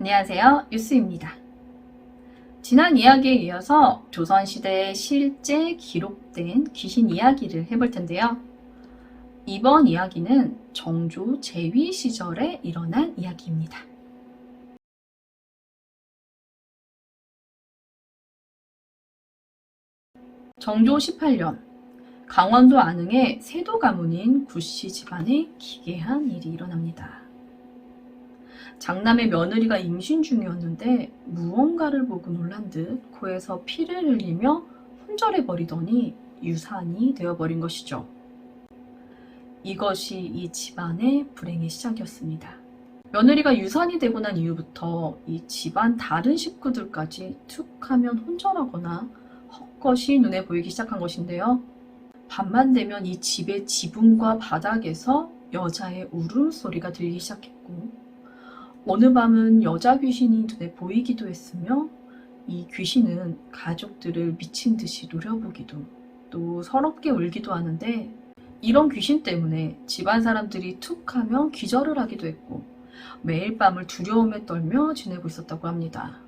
안녕하세요. 유스입니다. 지난 이야기에 이어서 조선시대에 실제 기록된 귀신 이야기를 해볼 텐데요. 이번 이야기는 정조 제위 시절에 일어난 이야기입니다. 정조 18년, 강원도 안흥의 세도 가문인 구씨 집안에 기괴한 일이 일어납니다. 장남의 며느리가 임신 중이었는데 무언가를 보고 놀란 듯 코에서 피를 흘리며 혼절해 버리더니 유산이 되어버린 것이죠. 이것이 이 집안의 불행의 시작이었습니다. 며느리가 유산이 되고 난 이후부터 이 집안 다른 식구들까지 툭 하면 혼절하거나 헛것이 눈에 보이기 시작한 것인데요. 밤만 되면 이 집의 지붕과 바닥에서 여자의 울음소리가 들리기 시작했고 어느 밤은 여자 귀신이 눈에 보이기도 했으며 이 귀신은 가족들을 미친 듯이 노려보기도 또 서럽게 울기도 하는데 이런 귀신 때문에 집안 사람들이 툭 하면 기절을 하기도 했고 매일 밤을 두려움에 떨며 지내고 있었다고 합니다.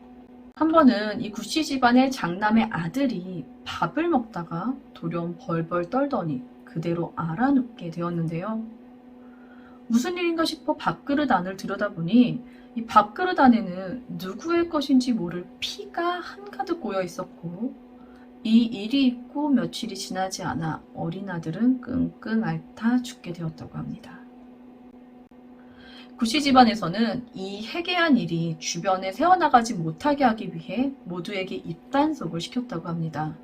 한 번은 이 구씨 집안의 장남의 아들이 밥을 먹다가 돌연 벌벌 떨더니 그대로 알아눕게 되었는데요. 무슨 일인가 싶어 밥그릇 안을 들여다보니 이 밥그릇 안에는 누구의 것인지 모를 피가 한가득 고여 있었고 이 일이 있고 며칠이 지나지 않아 어린 아들은 끙끙 앓다 죽게 되었다고 합니다. 구씨 집안에서는 이 해괴한 일이 주변에 새어나가지 못하게 하기 위해 모두에게 입단속을 시켰다고 합니다.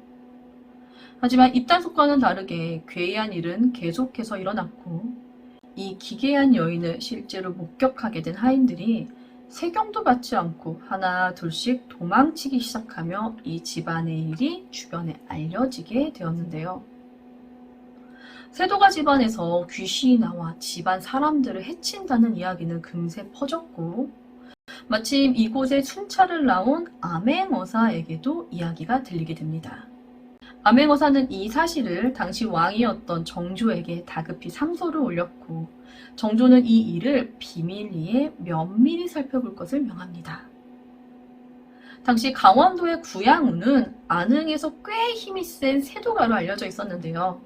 하지만 입단속과는 다르게 괴이한 일은 계속해서 일어났고 이 기괴한 여인을 실제로 목격하게 된 하인들이 세경도 받지 않고 하나 둘씩 도망치기 시작하며 이 집안의 일이 주변에 알려지게 되었는데요. 세도가 집안에서 귀신이 나와 집안 사람들을 해친다는 이야기는 금세 퍼졌고 마침 이곳에 순찰을 나온 암행어사에게도 이야기가 들리게 됩니다. 암행어사는 이 사실을 당시 왕이었던 정조에게 다급히 상소를 올렸고 정조는 이 일을 비밀리에 면밀히 살펴볼 것을 명합니다. 당시 강원도의 구양우는 안흥에서 꽤 힘이 센 세도가로 알려져 있었는데요.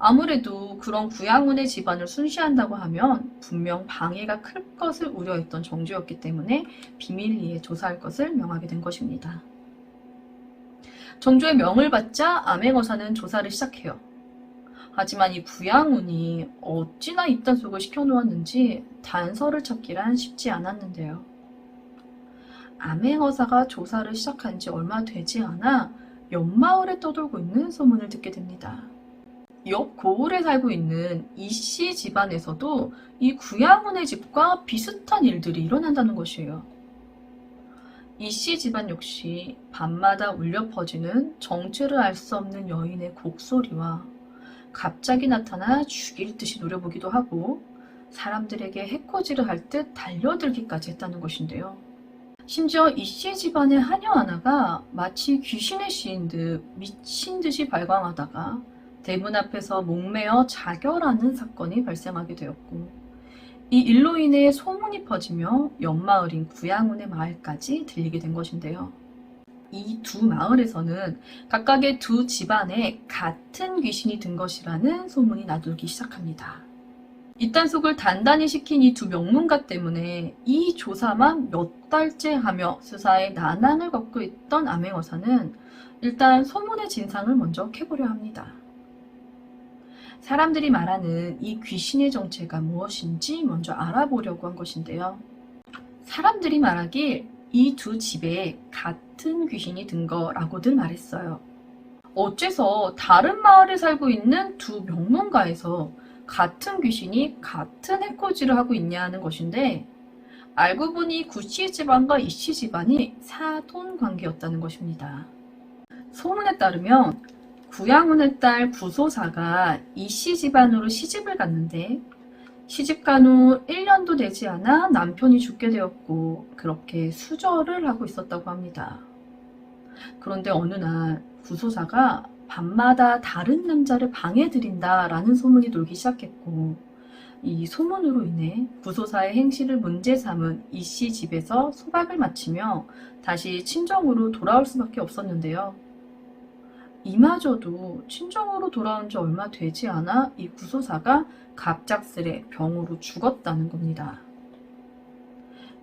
아무래도 그런 구양운의 집안을 순시한다고 하면 분명 방해가 클 것을 우려했던 정조였기 때문에 비밀리에 조사할 것을 명하게 된 것입니다. 정조의 명을 받자 암행어사는 조사를 시작해요. 하지만 이 구양운이 어찌나 입단속을 시켜놓았는지 단서를 찾기란 쉽지 않았는데요. 암행어사가 조사를 시작한 지 얼마 되지 않아 옆마을에 떠돌고 있는 소문을 듣게 됩니다. 옆 고을에 살고 있는 이씨 집안에서도 이 구양운의 집과 비슷한 일들이 일어난다는 것이에요. 이씨 집안 역시 밤마다 울려 퍼지는 정체를 알 수 없는 여인의 곡소리와 갑자기 나타나 죽일 듯이 노려보기도 하고 사람들에게 해코지를 할 듯 달려들기까지 했다는 것인데요. 심지어 이씨 집안의 하녀 하나가 마치 귀신의 시인 듯 미친 듯이 발광하다가 대문 앞에서 목매어 자결하는 사건이 발생하게 되었고 이 일로 인해 소문이 퍼지며 옆마을인 구양운의 마을까지 들리게 된 것인데요. 이 두 마을에서는 각각의 두 집안에 같은 귀신이 든 것이라는 소문이 나돌기 시작합니다. 입단속을 단단히 시킨 이 두 명문가 때문에 이 조사만 몇 달째 하며 수사에 난항을 겪고 있던 암행어사는 일단 소문의 진상을 먼저 캐보려 합니다. 사람들이 말하는 이 귀신의 정체가 무엇인지 먼저 알아보려고 한 것인데요. 사람들이 말하길 이 두 집에 같은 귀신이 든 거라고들 말했어요. 어째서 다른 마을에 살고 있는 두 명문가에서 같은 귀신이 같은 해코지를 하고 있냐는 것인데 알고 보니 구씨 집안과 이씨 집안이 사돈 관계였다는 것입니다. 소문에 따르면 구양운의 딸 구소사가 이씨 집안으로 시집을 갔는데 시집 간 후 1년도 되지 않아 남편이 죽게 되었고 그렇게 수절을 하고 있었다고 합니다. 그런데 어느 날 구소사가 밤마다 다른 남자를 방해들인다라는 소문이 돌기 시작했고 이 소문으로 인해 구소사의 행실을 문제 삼은 이씨 집에서 소박을 마치며 다시 친정으로 돌아올 수밖에 없었는데요. 이마저도 친정으로 돌아온 지 얼마 되지 않아 이 구소사가 갑작스레 병으로 죽었다는 겁니다.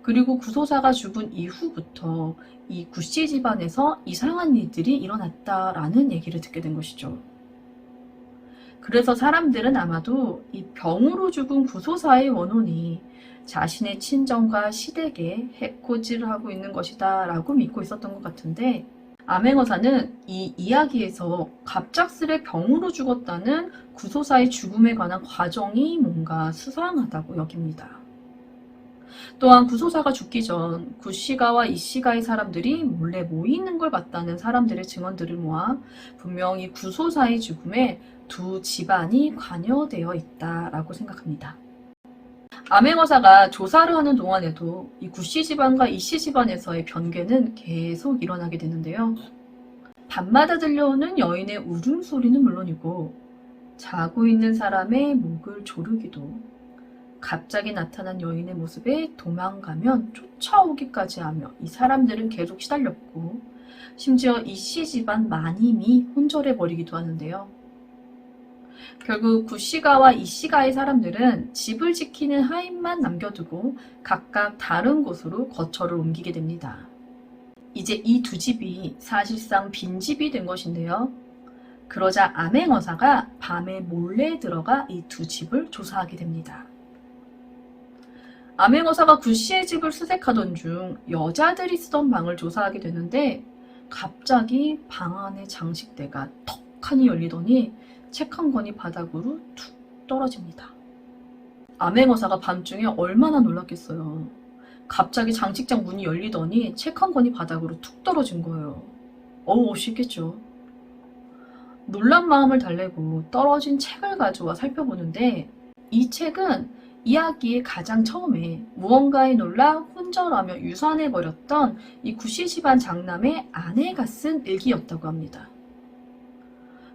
그리고 구소사가 죽은 이후부터 이 구씨 집안에서 이상한 일들이 일어났다라는 얘기를 듣게 된 것이죠. 그래서 사람들은 아마도 이 병으로 죽은 구소사의 원혼이 자신의 친정과 시댁에 해코지를 하고 있는 것이다 라고 믿고 있었던 것 같은데 암행어사는 이 이야기에서 갑작스레 병으로 죽었다는 구소사의 죽음에 관한 과정이 뭔가 수상하다고 여깁니다. 또한 구소사가 죽기 전 구씨가와 이씨가의 사람들이 몰래 모이는 걸 봤다는 사람들의 증언들을 모아 분명히 구소사의 죽음에 두 집안이 관여되어 있다라고 생각합니다. 암행어사가 조사를 하는 동안에도 이 구씨 집안과 이씨 집안에서의 변괴는 계속 일어나게 되는데요. 밤마다 들려오는 여인의 울음소리는 물론이고 자고 있는 사람의 목을 조르기도 갑자기 나타난 여인의 모습에 도망가면 쫓아오기까지 하며 이 사람들은 계속 시달렸고 심지어 이씨 집안 마님이 혼절해 버리기도 하는데요. 결국 구씨가와 이씨가의 사람들은 집을 지키는 하인만 남겨두고 각각 다른 곳으로 거처를 옮기게 됩니다. 이제 이 두 집이 사실상 빈집이 된 것인데요. 그러자 암행어사가 밤에 몰래 들어가 이 두 집을 조사하게 됩니다. 암행어사가 구씨의 집을 수색하던 중 여자들이 쓰던 방을 조사하게 되는데 갑자기 방 안의 장식대가 턱하니 열리더니 책 한 권이 바닥으로 툭 떨어집니다. 암행어사가 밤중에 얼마나 놀랐겠어요. 갑자기 장식장 문이 열리더니 책 한 권이 바닥으로 툭 떨어진 거예요. 어우, 쉽겠죠. 놀란 마음을 달래고 떨어진 책을 가져와 살펴보는데 이 책은 이야기의 가장 처음에 무언가에 놀라 혼절하며 유산해버렸던 이 구씨 집안 장남의 아내가 쓴 일기였다고 합니다.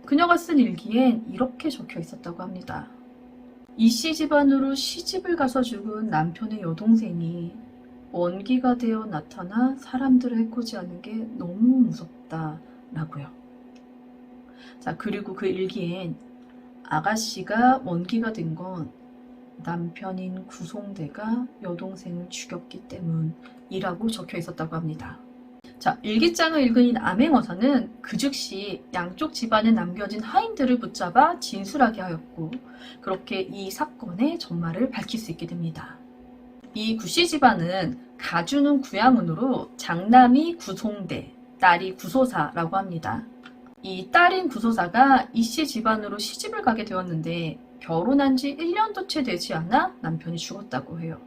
그녀가 쓴 일기엔 이렇게 적혀 있었다고 합니다. 이씨 집안으로 시집을 가서 죽은 남편의 여동생이 원기가 되어 나타나 사람들을 해코지하는 게 너무 무섭다 라고요. 자, 그리고 그 일기엔 아가씨가 원기가 된 건 남편인 구송대가 여동생을 죽였기 때문이라고 적혀 있었다고 합니다. 자, 일기장을 읽은 이 암행어사는 그 즉시 양쪽 집안에 남겨진 하인들을 붙잡아 진술하게 하였고, 그렇게 이 사건의 전말을 밝힐 수 있게 됩니다. 이 구씨 집안은 가주는 구양운으로 장남이 구송대, 딸이 구소사라고 합니다. 이 딸인 구소사가 이씨 집안으로 시집을 가게 되었는데 결혼한 지 1년도 채 되지 않아 남편이 죽었다고 해요.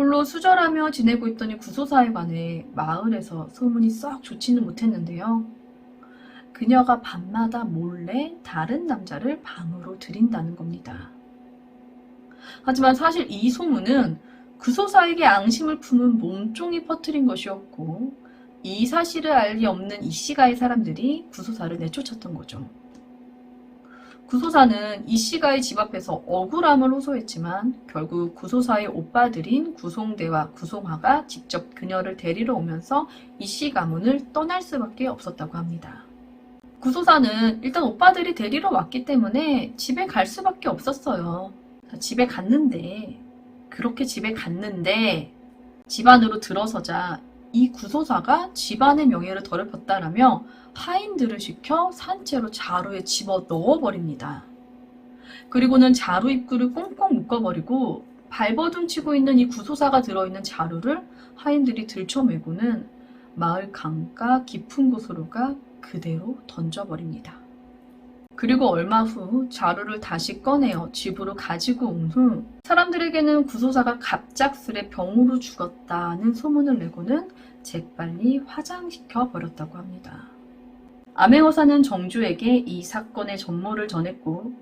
홀로 수절하며 지내고 이 구소사에 관해 마을에서 소문이 썩 좋지는 못했는데요. 그녀가 밤마다 몰래 다른 남자를 방으로 들인다는 겁니다. 하지만 사실 이 소문은 구소사에게 앙심을 품은 몸종이 퍼뜨린 것이었고 이 사실을 알리 없는 이 씨가의 사람들이 구소사를 내쫓았던 거죠. 구소사는 이 씨가의 집 앞에서 억울함을 호소했지만 결국 구소사의 오빠들인 구송대와 구송화가 직접 그녀를 데리러 오면서 이 씨 가문을 떠날 수밖에 없었다고 합니다. 구소사는 일단 오빠들이 데리러 왔기 때문에 집에 갈 수밖에 없었어요. 집에 갔는데 그렇게 집에 갔는데 집 안으로 들어서자 이 구소사가 집안의 명예를 더럽혔다라며 하인들을 시켜 산채로 자루에 집어 넣어버립니다. 그리고는 자루 입구를 꽁꽁 묶어버리고 발버둥 치고 있는 이 구소사가 들어있는 자루를 하인들이 들쳐매고는 마을 강가 깊은 곳으로 가 그대로 던져버립니다. 그리고 얼마 후 자루를 다시 꺼내어 집으로 가지고 온 후 사람들에게는 구소사가 갑작스레 병으로 죽었다는 소문을 내고는 재빨리 화장시켜 버렸다고 합니다. 암행어사는 정조에게 이 사건의 전모를 전했고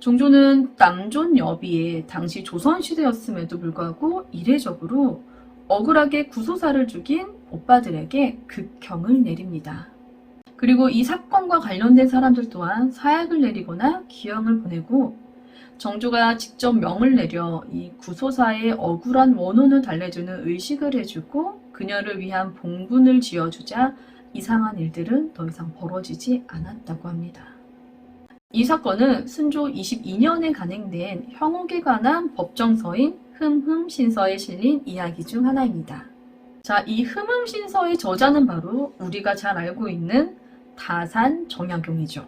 정조는 남존 여비에 당시 조선시대였음에도 불구하고 이례적으로 억울하게 구소사를 죽인 오빠들에게 극형을 내립니다. 그리고 이 사건과 관련된 사람들 또한 사약을 내리거나 기형을 보내고 정조가 직접 명을 내려 이 구소사의 억울한 원혼을 달래주는 의식을 해주고 그녀를 위한 봉분을 지어주자 이상한 일들은 더 이상 벌어지지 않았다고 합니다. 이 사건은 순조 22년에 간행된 형옥에 관한 법정서인 흠흠 신서에 실린 이야기 중 하나입니다. 자, 이 흠흠 신서의 저자는 바로 우리가 잘 알고 있는 다산 정약용이죠.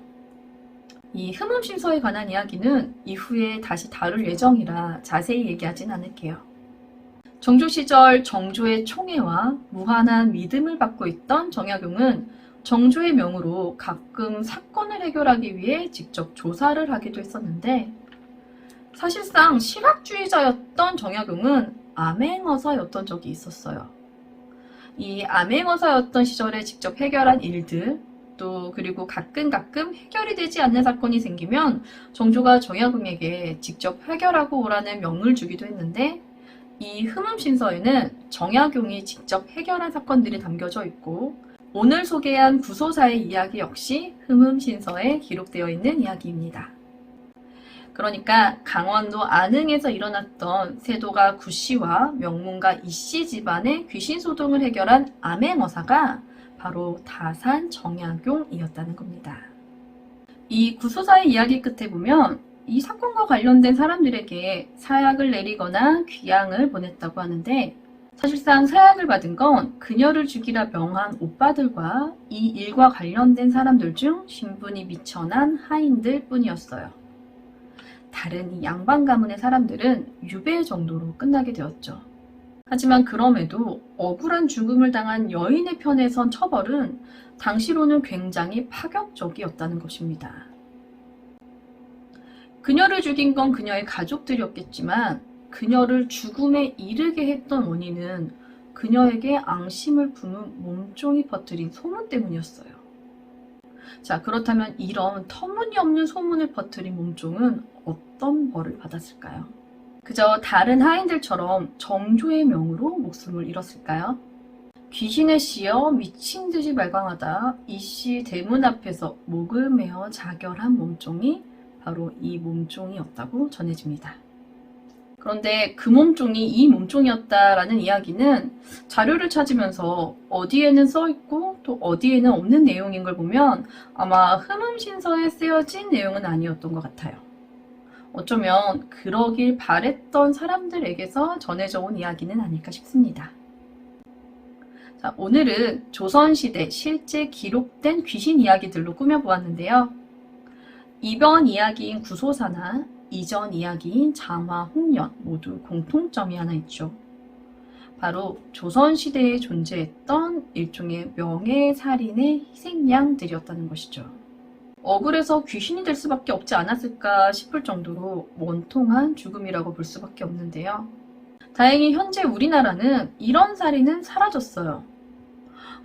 이 흠흠 신서에 관한 이야기는 이후에 다시 다룰 예정이라 자세히 얘기하진 않을게요. 정조 시절 정조의 총애와 무한한 믿음을 받고 있던 정약용은 정조의 명으로 가끔 사건을 해결하기 위해 직접 조사를 하기도 했었는데 사실상 실학주의자였던 정약용은 암행어사였던 적이 있었어요. 이 암행어사였던 시절에 직접 해결한 일들 또 그리고 가끔 가끔 해결이 되지 않는 사건이 생기면 정조가 정약용에게 직접 해결하고 오라는 명을 주기도 했는데 이 흠음신서에는 정약용이 직접 해결한 사건들이 담겨져 있고 오늘 소개한 구소사의 이야기 역시 흠음신서에 기록되어 있는 이야기입니다. 그러니까 강원도 안흥에서 일어났던 세도가 구씨와 명문가 이씨 집안의 귀신 소동을 해결한 암행어사가 바로 다산 정약용이었다는 겁니다. 이 구소사의 이야기 끝에 보면 이 사건과 관련된 사람들에게 사약을 내리거나 귀양을 보냈다고 하는데 사실상 사약을 받은 건 그녀를 죽이라 명한 오빠들과 이 일과 관련된 사람들 중 신분이 미천한 하인들 뿐이었어요. 다른 이 양반 가문의 사람들은 유배 정도로 끝나게 되었죠. 하지만 그럼에도 억울한 죽음을 당한 여인의 편에 선 처벌은 당시로는 굉장히 파격적이었다는 것입니다. 그녀를 죽인 건 그녀의 가족들이었겠지만 그녀를 죽음에 이르게 했던 원인은 그녀에게 앙심을 품은 몸종이 퍼뜨린 소문 때문이었어요. 자, 그렇다면 이런 터무니없는 소문을 퍼뜨린 몸종은 어떤 벌을 받았을까요? 그저 다른 하인들처럼 정조의 명으로 목숨을 잃었을까요? 귀신에 씌어 미친 듯이 발광하다 이씨 대문 앞에서 목을 메어 자결한 몸종이 바로 이 몸종이었다고 전해집니다. 그런데 그 몸종이 이 몸종이었다라는 이야기는 자료를 찾으면서 어디에는 써 있고 또 어디에는 없는 내용인 걸 보면 아마 흠음신서에 쓰여진 내용은 아니었던 것 같아요. 어쩌면 그러길 바랬던 사람들에게서 전해져 온 이야기는 아닐까 싶습니다. 자, 오늘은 조선시대 실제 기록된 귀신 이야기들로 꾸며보았는데요. 이번 이야기인 구소사나 이전 이야기인 장화, 홍련 모두 공통점이 하나 있죠. 바로 조선시대에 존재했던 일종의 명예살인의 희생양들이었다는 것이죠. 억울해서 귀신이 될 수밖에 없지 않았을까 싶을 정도로 원통한 죽음이라고 볼 수밖에 없는데요. 다행히 현재 우리나라는 이런 살인은 사라졌어요.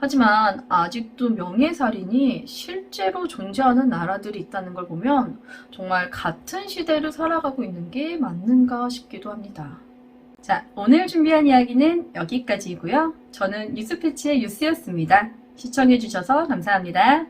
하지만 아직도 명예살인이 실제로 존재하는 나라들이 있다는 걸 보면 정말 같은 시대를 살아가고 있는 게 맞는가 싶기도 합니다. 자, 오늘 준비한 이야기는 여기까지이고요. 저는 뉴스패치의 뉴스였습니다. 시청해주셔서 감사합니다.